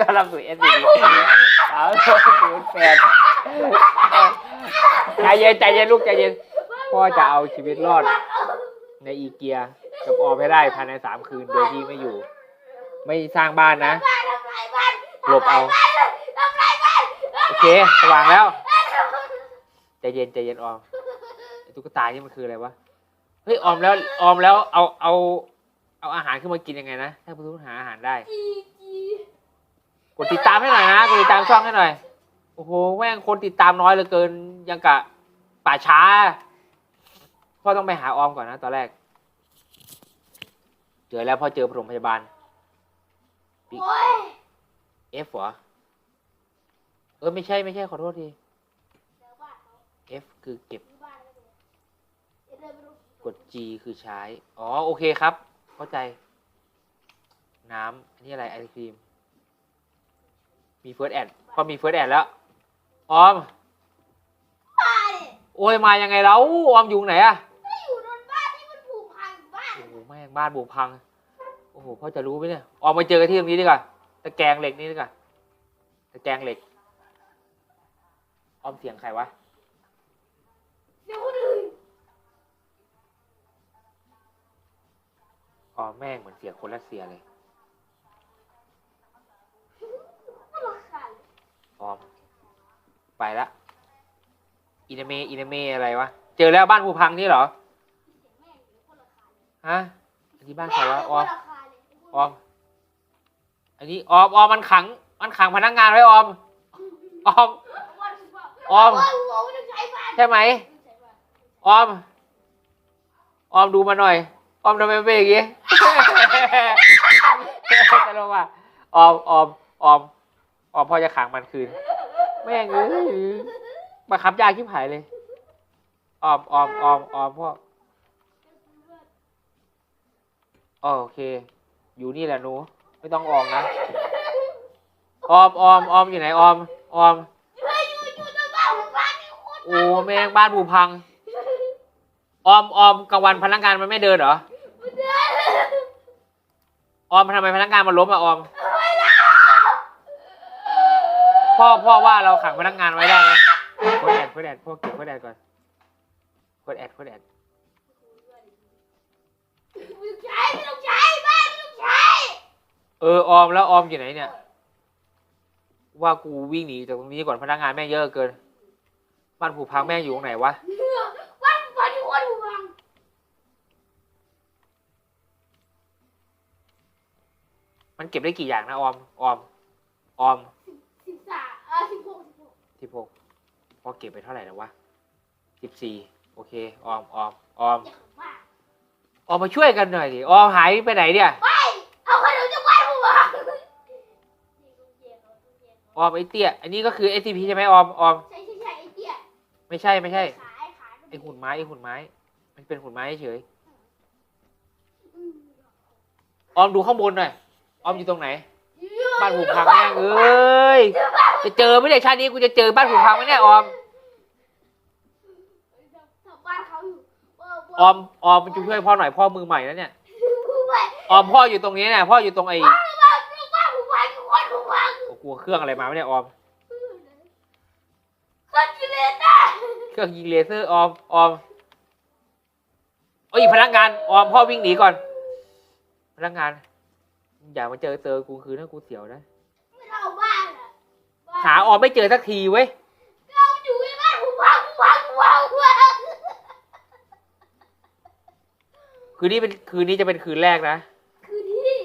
ต้อนรับสู่เอสบีสาวศูนย์แปดใจเย็นใจเย็นลูกใจเย็น พ่อจะเอาชีวิตรอด ในอีเกียกับออมให้ได้ภายในสามคืนโดยที่ไม่อยู่ ไม่สร้างบ้านนะ หลบเอา โอเคสว่างแล้ว ใจเย็นใจเย็นออมตุ๊กตานี่มันคืออะไรวะ เฮ้ยออมแล้วออมแล้วเอาเอาเอาอาหารขึ้นมากินยังไงนะ ถ้าคุณหาอาหารได้ ดติดตามให้หน่อยนะกดติดตามช่องให้หน่อย โอ้โหแม่งคนติดตามน้อยเหลือเกิน ยังกะป่าช้า พ่อต้องไปหาออมก่อนนะตอนแรก เจอแล้วพ่อเจอปฐมพยาบาล โอ้ย F เหรอ เออไม่ใช่ไม่ใช่ขอโทษที F คือเก็บกด G คือใช้ อ๋อ โอเคครับ เข้าใจ น้ำ อันนี้อะไร ไอศครีม มีเฟิร์สแอดพอมีเฟิร์สแอดแล้วออม โอ้ยมายังไงแล้วออมอยู่ไหนอะอยู่บนบ้านที่มันผูกพันบ้านโอ้โหแม่งบ้านบุกพัง โอ้โหพ่อจะรู้ไหมเนี่ยออมมาเจอกันที่ตรงนี้ดีกว่าตะแกรงเหล็กนี่ดีกว่าตะแกรงเหล็ก ออมเสียงใครวะเดี๋ยวคนอื่นออมแม่งเหมือนเสียงคนรัสเซียเลย ก็ราคาเลย ออมไปละอินาเมอินาเมอะไรวะ เจอแล้วบ้านภูพังนี่เหรอแม่งอยู่คนละคาเลยฮะ อันนี้บ้านใครวะออมคนละคาเลยออม อันนี้ออมออมมันขัง มันขังพนักงานไว้ออม ออม ออมโอ้ยหัวมันต้องใช้บ้านใช่ไหมใช้บ้านออม ออมดูมาหน่อย ออมทำไมเป็นอย่างงี้ตลกว่ะออมออมออม ออมพ่อจะขังมันคืน แม่งเอ้ยบังคับยากชิบหายเลยออมออมออมออมพ่ออ๋อโอเค อยู่นี่แหละหนู ไม่ต้องออกนะ ออมออมออมอยู่ไหนออมออมอยู่อยู่ในบ้านของบ้านนี่โอ้แม่งบ้านผูพัง ออมออมกลางวันพนักงานมันไม่เดินเหรอมันเดินออมทำไมพนักงานมันล้มอะออม พ่อพ่อว่าเราขังพนักงานไว้ได้ไหมโคดแอดโคดแอดพ่อเก็บโคดแอดก่อนโคดแอดโคดแอดไม่ต้องใช้ไม่ต้องใช้บ้านไม่ต้องใช้เออออมแล้วออมอยู่ไหนเนี่ย ว่ากูวิ่งหนีจากตรงนี้ก่อนพนักงานแม่งเยอะเกินบ้านผูพังแม่งอยู่ตรงไหนวะบ้านบ้านที่โคตรห่วงมันเก็บได้กี่อย่างนะออมออมออม สิบสามเออสิบหก สิบหกสิบหกพ่อเก็บไปเท่าไหร่แล้ววะสิบสี่โอเค ออมออมออมเด็กของบ้านออมมาช่วยกันหน่อยดิออมหายไปไหนเนี่ยไปเอาขนมจากบ้านผมมาออมไอเตี้ย อันนี้ก็คือ SCP ใช่ไหมออมออมใช่ใช่ใช่ไอ้เตี้ยไม่ใช่ไม่ใช่ ขายขายไอหุ่นไม้ไอหุ่นไม้ มันเป็นหุ่นไม้เฉยอืมออมดูข้างบนหน่อยออมอยู่ตรงไหน บ้านผูพังแม่งเอ้ย จะ เจอไหมเนี่ยชาตินี้กูจะเจอบ้านผูพังไหมเนี่ยออมแถวบ้านเขาอยู่เออออมออมมันจะช่วยพ่อหน่อยพ่อมือใหม่แล้วเนี่ยผู้ไปออมพ่ออยู่ตรงนี้เนี่ยพ่ออยู่ตรงไอ้บ้านบ้านบ้านผู้ไปทุกคนผู้ไปโอ้กลัวเครื่องอะไรมาไม่เนี่ยออมคนกิเลสอะเครื่องยิงเลเซอร์ออมออมเอ้ยพนักงานออมพ่อวิ่งหนีก่อน พนักงาน อย่ามาเจอเจอกูคืนนะกูเสียวนะ ไม่เอาบ้านอะ หาออมไม่เจอสักทีเว้ยเราอยู่ในบ้านผู้พังผู้พังผู้พังผู้พังคืนนี้เป็นคืนนี้จะเป็นคืนแรกนะ คืนที่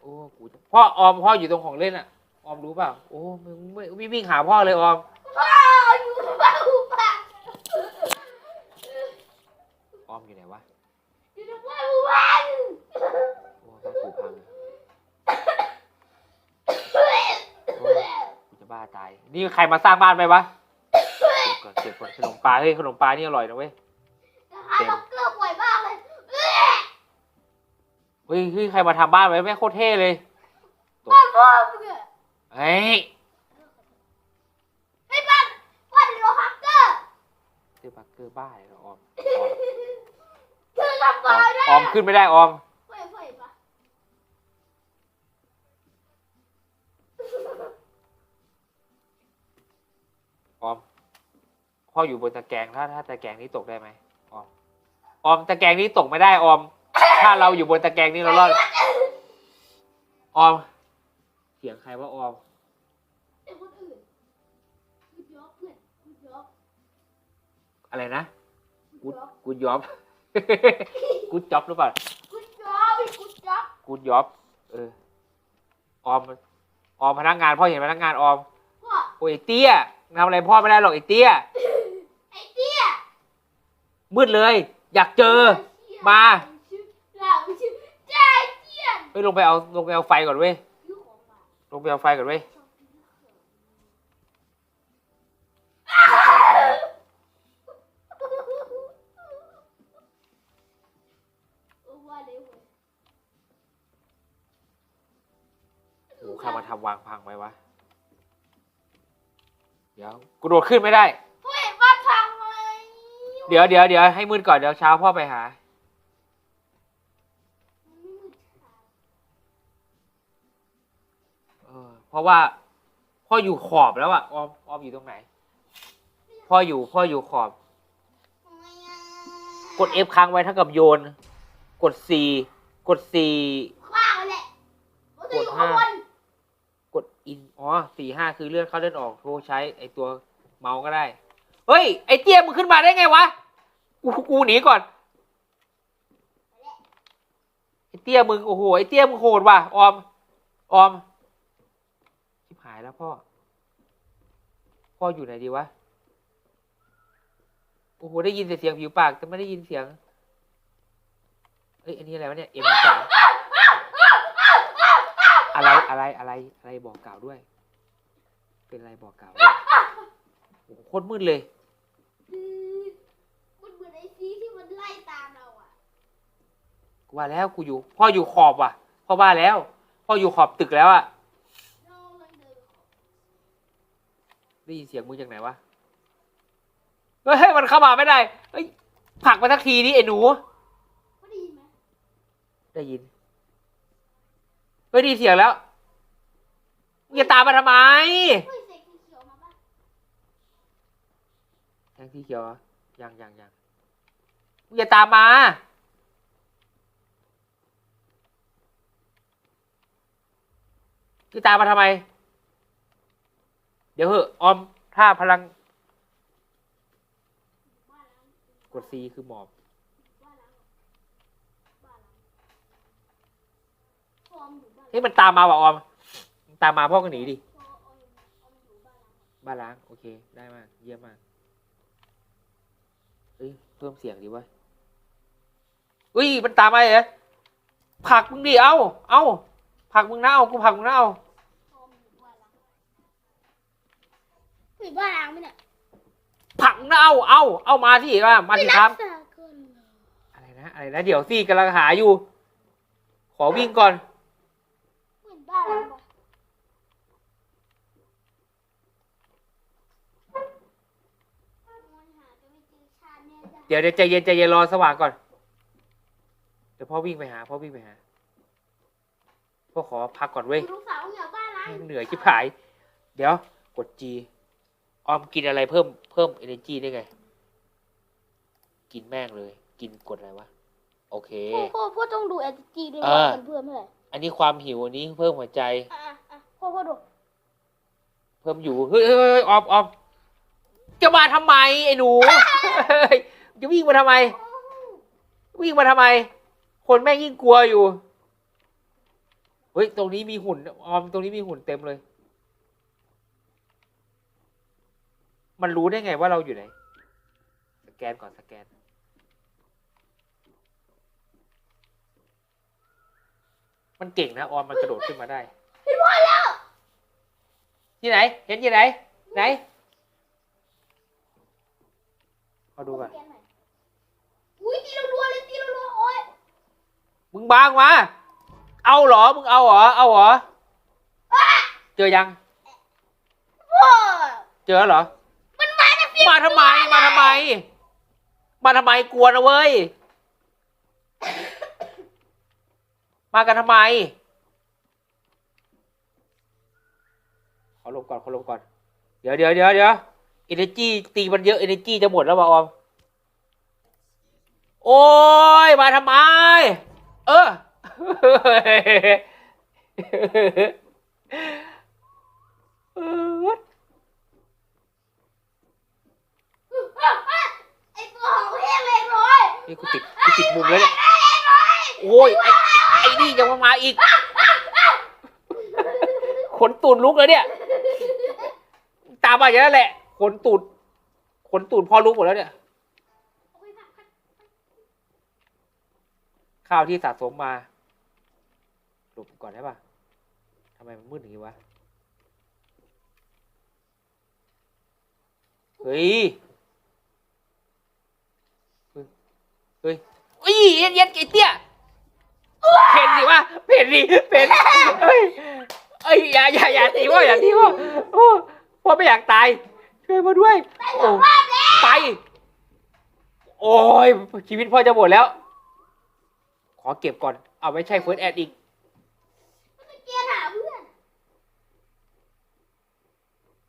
โอ้กูพ่อออมพ่ออยู่ตรงของเล่นอะออมรู้เปล่า โอ้มึงไม่ไม่วิ่งหาพ่อเลยออม พ่ออยู่ในบ้านผู้พัง ออมอยู่ไหนวะ อยู่ในบ้านผู้พัง โอ้บ้านกูพังอะโอ้กูจะบ้าตาย นี่ ใครมาสร้างบ้านไปวะเก็บก่อนเก็บก่อนขนมปลาเฮ้ยขนมปลานี่อร่อยนะเว้ยนะคะล็อกเกอร์ป่วยมากเลยเฮ้ยเฮ้ยใครมาทำบ้านไว้แม่งโคตรเท่เลยบ้านพ่อมึงอะเฮ้ยไอ้บ้านบ้านโลฮักเกอร์เสื้อบักเกอร์บ้าเลยเหรอออมเธอทำออบ้ามนได้ออมขึ้นไม่ได้ออม เฟ้ยเฟ้ยปะ พ่ออยู่บนตะแกรงถ้าถ้าตะแกรงนี้ตกได้ไหมออมออมตะแกรงนี้ตกไม่ได้ออม ถ้าเราอยู่บนตะแกรงนี้เรารอดออม เสียงใครว่าออมแต่คนอื่นกูยกเพื่อนกูยกอะไรนะกูกูยกกูยอบ กูจ็อบหรือเปล่า กูยกกูยกกูยอบ เออ ออม ออมพนักงานพ่อเห็นพนักงานออมพ่อโอ้ยไอ้เตี้ย ทำอะไรพ่อไม่ได้หรอกไอ้เตี้ย ไอ้เตี้ยมืดเลย อยากเจอ มา เราชื่อใจเตี้ยนเฮ้ยลงไปเอาลงไปเอาไฟก่อนเว้ยซื้อของมาลงไปเอาไฟก่อนเว้ยชอบซื้อของเออว่าเลยเว้ยโอ้โหข้ามาทำวางพังไว้วะ เดี๋ยวกูโดดขึ้นไม่ได้เฮ้ยบ้านพังไหมเดี๋ยวเดี๋ยวเดี๋ยวให้มืดก่อนเดี๋ยวเช้าพ่อไปหามันไม่มืดค่ะเออ เพราะว่า พ่ออยู่ขอบแล้วอะออมออมอยู่ตรงไหน พ่ออยู่พ่ออยู่ขอบทำไมอะกด F ค้างไว้เท่ากับโยน กด C กด C ขว้างมันแหละมันจะอยู่ข้า งบนอ๋อสี่ห้าคือเลื่อนเข้าเลื่อนออกโทรใช้ไอตัวเมาส์ก็ได้ เฮ้ย ไอเตี้ยมึงขึ้นมาได้ไงวะ กูกูหนีก่อน ไอเตี้ยมึงโอ้โหไอเตี้ยมึงโหดว่ะออม ออมชิบหายแล้วพ่อ พ่ออยู่ไหนดีวะ โอ้โหได้ยินแต่เสียงผิวปากแต่ไม่ได้ยินเสียงเอ้ยอันนี้อะไรวะเนี่ยเอ็มสาม อะไรอะไรอะไรอะไรบอกกล่าวด้วย เป็นอะไรบอกกล่าวด้วยโอ้โหโคตรมืดเลย คือมันเหมือนไอ้ซีที่มันไล่ตามเราอะ กูว่าแล้วกูอยู่ พ่ออยู่ขอบว่ะ พ่อว่าแล้ว พ่ออยู่ขอบตึกแล้วอะเรากำลังเดินขอได้ยินเสียงมึงจากไหนวะเฮ้ยมันเข้ามาไม่ได้เฮ้ยผลักมาสักทีนี่ไอ้หนูไม่ได้ยินไหมได้ยิน เฮ้ยไดีเสียงแล้วมึงจะตามมาทำไมเฮ้ยเสกสีเขียวมาป่ะแทงที่เขียวเหรอยังยังยังมึงอย่าตามมา พี่ตามมาทำไม เดี๋ยวเหอะออมถ้าพลังกด C คือหมอบ ฟอร์มอยู่บ้า นเฮ้ยมันตามมาว่ะออมมันตามมาพ่อก็หนีดิฟอร์มออมออมอยู่บ้านล้างบ้านล้างโอเค ได้มาก เยี่ยมมากเฮ้ยเพิ่มเสียงดีวะอุ้ยมันตามมาเหรอผลักมึงดิเอ้าเอ้าผลักมึงนะเอากูผลักมึงนะเอาฟอร์มอยู่บ้านล้างเฮ้ยบ้านล้างไหมเนี่ยผลักมึงนะเอาเอาเอามาสิว่ามาสิครับไรักษาก่อนเหรออะไรนะอะไรนะเดี๋ยวสิกำลังหาอยู่ ขอวิ่งก่อน เหมือนบ้านล้างปะมันหาจะไม่เจอชาติแน่จ้ะ เดี๋ยวเดี๋ยวใจเย็นใจเย็นรอสว่างก่อน เดี๋ยวพ่อวิ่งไปหาพ่อวิ่งไปหาพ่อขอพักก่อนเว้ยลูกสาวเหนียวบ้านล้างเหนื่อยชิบหาย เดี๋ยว กด G ออมกินอะไรเพิ่มเพิ่ม energy ได้ไง กินแม่งเลย กินกดอะไรวะ โอเคพ่อพ่อพ่อต้องดูแอดจีด้วยเอว่าอมันเพิ่มเท่าไหร่อันนี้ความหิวอันนี้เพิ่มหัวใจอะอะอะพ่อพ่อดู เพิ่มอยู่เฮ้ยเฮ้ยเฮ้ยออมออมจะมาทำไมไอ้หนูเฮ้ย จะวิ่งมาทำไม วิ่งมาทำไม คนแม่งยิ่งกลัวอยู่ เฮ้ย ตรงนี้มีหุ่น ออม ตรงนี้มีหุ่นเต็มเลย มันรู้ได้ไงว่าเราอยู่ไหน สแกนก่อนสแกน มันเก่งนะ ออม มันกระโดดขึ้นมาได้เห็นพ่อแล้ว ที่ไหน เห็นที่ไหน ไหนขอดูก่อนแกนหน่ อยอุ้ยตีเรารัวเลยตีเรารัวโอ๊ยมึงบางมาเอาเหรอ มึงเอาเหรอ เอาเหรอ เจอยังพ่อเจอเหรอ มันมาจากที่มาทำไม มาทำไม มาทำไมกลัวนะเว้ย มากันทำไม ขอลงก่อน ขอลงก่อน เดี๋ยวเดี๋ยวเดี๋ยวเดี๋ยวเอเนจีตีมันเยอะเอเนจีจะหมดแล้วป่ะออม โอ้ยมาทำไม เออเออไอตัวของเพี้ยเลยร้อยนี่กูติดกูติดมุมแล้วเนี่ย โอ้ยไอ้ไอ้ไอ้นี่ยังมามาอีก ขนตูดลุกเลยเนี่ย ตามมาอย่างนั้นแหละ ขนตูด ขนตูดพอลุกหมดแล้วเนี่ย ข้าวที่สะสมมาหลบก่อนได้ปะทำไมมันมืดอย่างนี้วะ เฮ้ย เฮ้ยเฮ้ยเฮ้ยเย็นเย็นไอ้เตี้ยเพ่นดิวะเพ่นดิเพ่นเฮ้ยเอ้ยอย่าอย่าอย่าตีว่าอย่าตีว่าโอ้พ่อไม่อยากตายช่วยมาด้วยโอ้ไป โอ้ยชีวิตพ่อจะหมดแล้ว ขอเก็บก่อน เอาไม่ใช่เฟิร์สแอดอีกเกียร์หาเพื่อน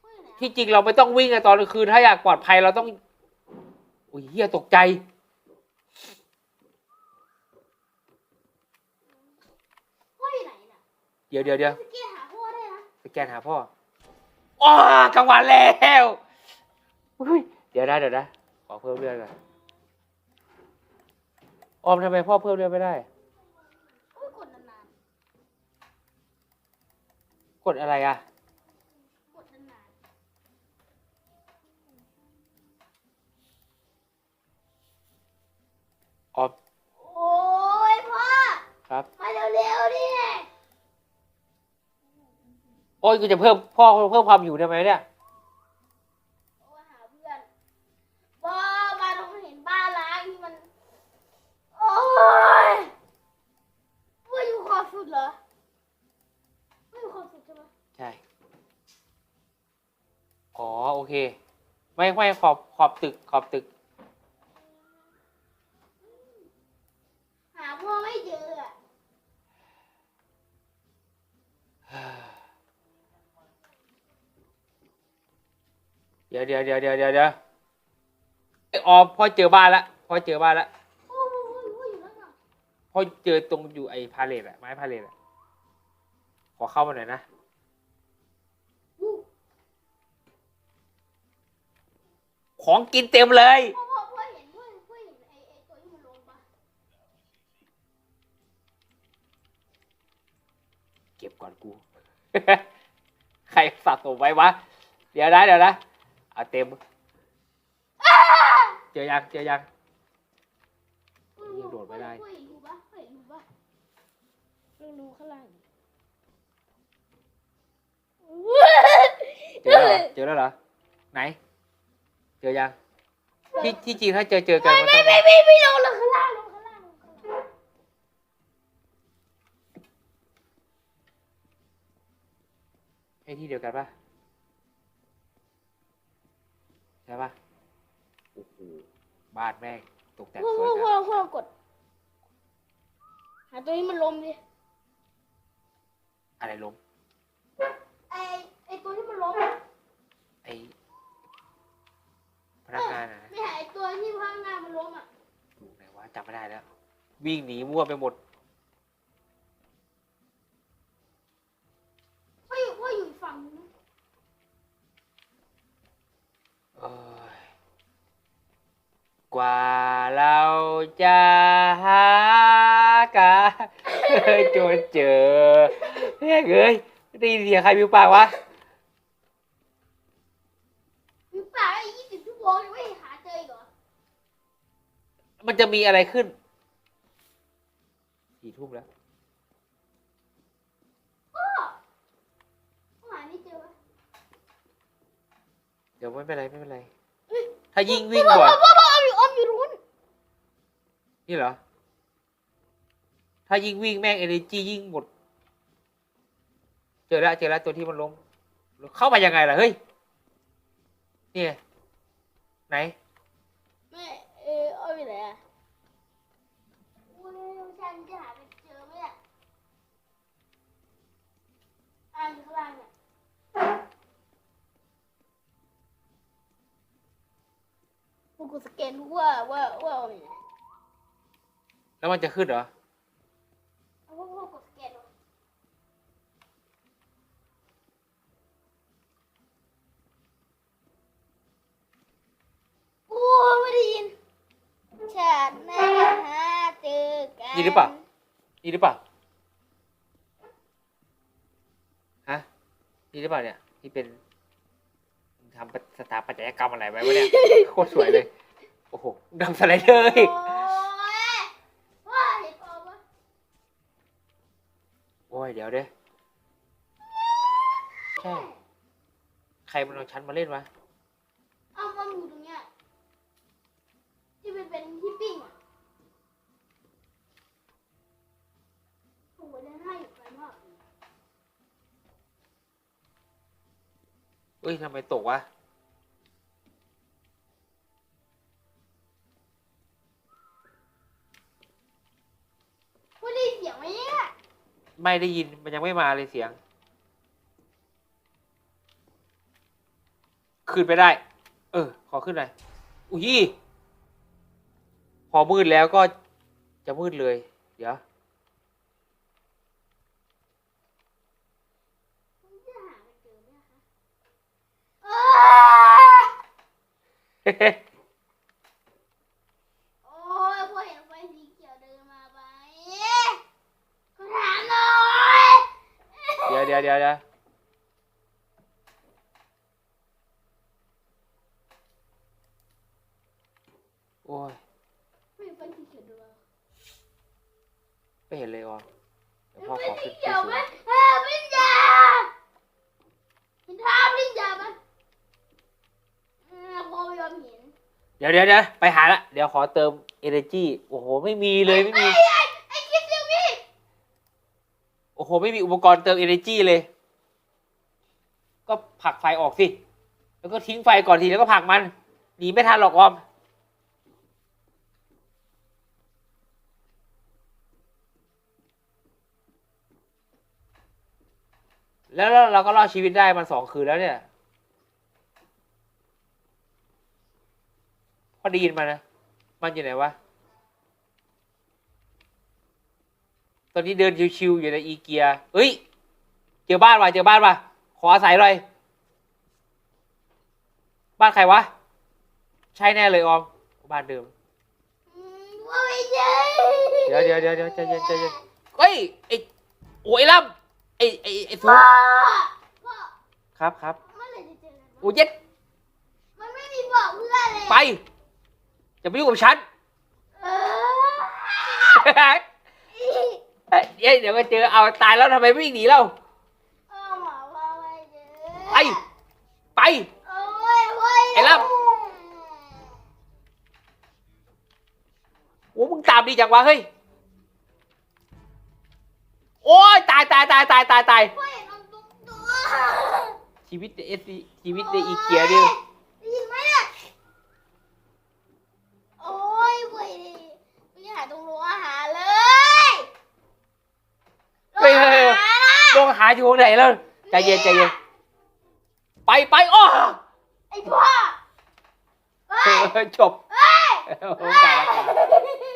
เพื่อนไหนอะที่จริงเราไม่ต้องวิ่งอะตอนกลางคืนถ้าอยากปลอดภัยเราต้องโอ้ยเฮียตกใจ พ่ออยู่ไหนน่ะเดี๋ยวเดี๋ยวเดี๋ยวสเกียร์หาพ่อได้นะสแกนหาพ่ออ้ากลางวันแล้วอุ้ยเดี๋ยวนะเดี๋ยวนะขอเพิ่มเลือดก่อน ออมทำไมพ่อเพิ่มเลือดไม่ได้โอ้ยกดนานกดอะไรอะๆกดนานออมๆโอ้ยพ่อ ครับ มาเร็วๆดิโอ้ยกูจะเพิ่มพ่อเพิ่มความหิวได้ไหมเนี่ย ไม่ไม่ขอบขอบตึกขอบตึก หาพ่อไม่เจออะเดี๋ยวเดี๋ยวเดี๋ยวเดี๋ยวเดี๋ยวเดี๋ยวไอ้ออมพ่อเจอบ้านละพ่อเจอบ้านละโอ้ยโอ้ยโอ้ยอยู่นั่นน่ะพ่อเจอตรงอยู่ไอ้พาเลทอะไม้พาเลทอะขอเข้ามาหน่อยนะ ของกินเต็มเลย พ่อพ่อพ่อเห็นพ่อพ่อเห็นไอ้ไอ้ตัวที่มันลงปะเก็บก่อนกู ใครสะสมไว้วะ เดี๋ยวนะเดี๋ยวนะ เอาเต็ม เจอยังเจอยัง ยังโดดไม่ได้ พ่อเห็นรูปะพ่อเห็นรูปะลองดูข้างล่างเจอแล้วเหรอเจอแล้วเหรอ ไหน เจอยัง ที่ที่จริงถ้าเจอเจอกันมันไม่ต้องไม่ไม่ไม่ลงลงข้างล่างลงข้างล่างลงข้างล่างให้ที่เดียวกันปะใช่ปะโอ้โหบ้านแม่งตกแต่งพ่อสวยพ่อนะพ่อพ่อกด หาตัวที่มันลมดิอะไรล้ม ไอไอตัวที่มันลม ไอ้พ นักงานอะนะไม่หาไอตัวที่ข้างหน้ามันล้มอะอยู่ไหนวะจำไม่ได้แล้ว วิ่งหนีมั่วไปหมดพ่ออยู่พ่ออยู่อีกฝั่งนึงนะเอ้ยกว่าเราจะหากันจนเจอแม่งเอ้ยได้ยินเสียงใครมิวปากวะ วโมงยังไม่หาเจออีกเหรอมันจะมีอะไรขึ้นสี่ทุ่มแล้วพ่อพ่อหาไม่เจอวะเดี๋ยวไม่เป็นไรไม่เป็นไรเอ้ยถ้ายิ่งวิ่งพ่อบ่อยพ่อพ่อพ่อเอาอยู่เอาอยู่รุ้นนี่เหรอ ถ้ายิ่งวิ่งแม่งเอเนจียิ่งหมด เจอแล้วเจอแล้วตัวที่มันล้มเข้ามายังไงล่ะเฮ้ยนี่ไง ไหน แม่เออเอาอยู่ไหนอะอุ้ยฉันจะหาไปเจอไหมอะอ่าอยู่ข้างล่างเนี่ยกูกูสแกนดูว่าว่าว่าเอาไงแล้วมันจะขึ้นเหรอ เอาว่าว่ากูสแกนดู กูไม่ได้ยินชาติหน้าหาเจอกันยินหรือเปล่านี่หรือเปล่าฮะนี่หรือเปล่าเนี่ยที่เป็นทำสถาปัตยกรรมอะไรไว้วะเนี่ยโคตรสวยเลย โอ้โหดำสไลเดอร์อีกโอ้ยว่าเห็นออกปะโอ้ยเดี๋ยวเด้ใช่ ใครมันเอาชั้นมาเล่นวะ เอามาอยู่ตรงเนี้ย ที่เป็นเป็นที่ปิ้งอะโอ้ยได้ให้อยู่ไกลมากเอ้ยทำไมตกวะ พูดได้ยินเสียงไหมเนี่ยไม่ได้ยินมันยังไม่มาเลยเสียง ขึ้นไปได้ เออ ขอขึ้นหน่อยอุ้ย พอมืดแล้วก็จะมืดเลย เดี๋ยวผมจะหาไม่เจอเนี่ยค่ะอ้าโอ้ยพอเห็นไฟสีเขียวเดินมาไปขอถามหน่อย เดี๋ยวเดี๋ยวเดี๋ยวเดี๋ยวโอ้ย ไม่เห็นไฟสีเขียวเดินมา ไม่เห็นเลยอะเดี๋ยวพ่อ ไฟ ขอ สี ขึ้น เขี ที่ ยว สู ไหม ง เออปริญญาเห็นท่าปริญญาไหมเออพอไม่ยอมเห็น เดี๋ ยวเดี๋ยวเดี๋ยวไปหาละ เดี๋ยวขอเติม energy โอ้โห ไม่มีเลยไม่มี ไอ้ไอ้ไอ้คิดเสียงพี่โอ้โห ไม่มีอุปกรณ์เติม energy เลย ก็ผลักไฟออกสิ แล้วก็ทิ้งไฟก่อนทีแล้วก็ผลักมัน หนีไม่ทันหรอกออม แล้วเราก็รอดชีวิตได้มันสองคืนแล้วเนี่ย พอได้ยินมานะ มันอยู่ไหนวะ ตอนนี้เดินชิวๆอยู่ในอีเกีย เฮ้ย เจอบ้านว่ะ เจอบ้านว่ะ ขออาศัยหน่อย บ้านใครวะ ใช่แน่เลยออม บ้านเดิมอืมว่าไม่ใช่เดี๋ยวเดี๋ยวเดี๋ยวเดี๋ยวใจเย็นใจเย็นเฮ้ย ไอโอ้ยล่ำไอไอไอฟูพ่อพ่อครับครับเมื่อไหร่จะเจอกันโอ้วะยเย็ดมันไม่มีบอกเพื่อนเลย ไป จะไปยุ่งกับฉันเออเอ้ยเดี๋ยวเดี๋ยวก็เจอเอาตายแล้วทำไมไม่วิ่งหนีเราเออหมาว่าไม่เจอไปไปโอ้ยโอ้ยไอ้ล่โอ้มึงตามดีจังวะเฮ้ยโอ้ยตายตายตายตายตายตายพ่อเห็นมันตุ้มตัวชีวิตในเอสชีวิตในอีเกียดิ ได้ยินไหมเนี่ยโอ้ยเว้ยไม่หาตรงโรงอาหารเลยโรง เฮ้ยเฮ้ยเฮ้ย อาหารนะ ลงหา อยู่ตรงไหนแล้ว ใจเย็นใจเย็น ไปไปอ้อไอ้พ่อเฮ้ยเออจบเฮ้ยโอ้ตายแล้วตายแล้ว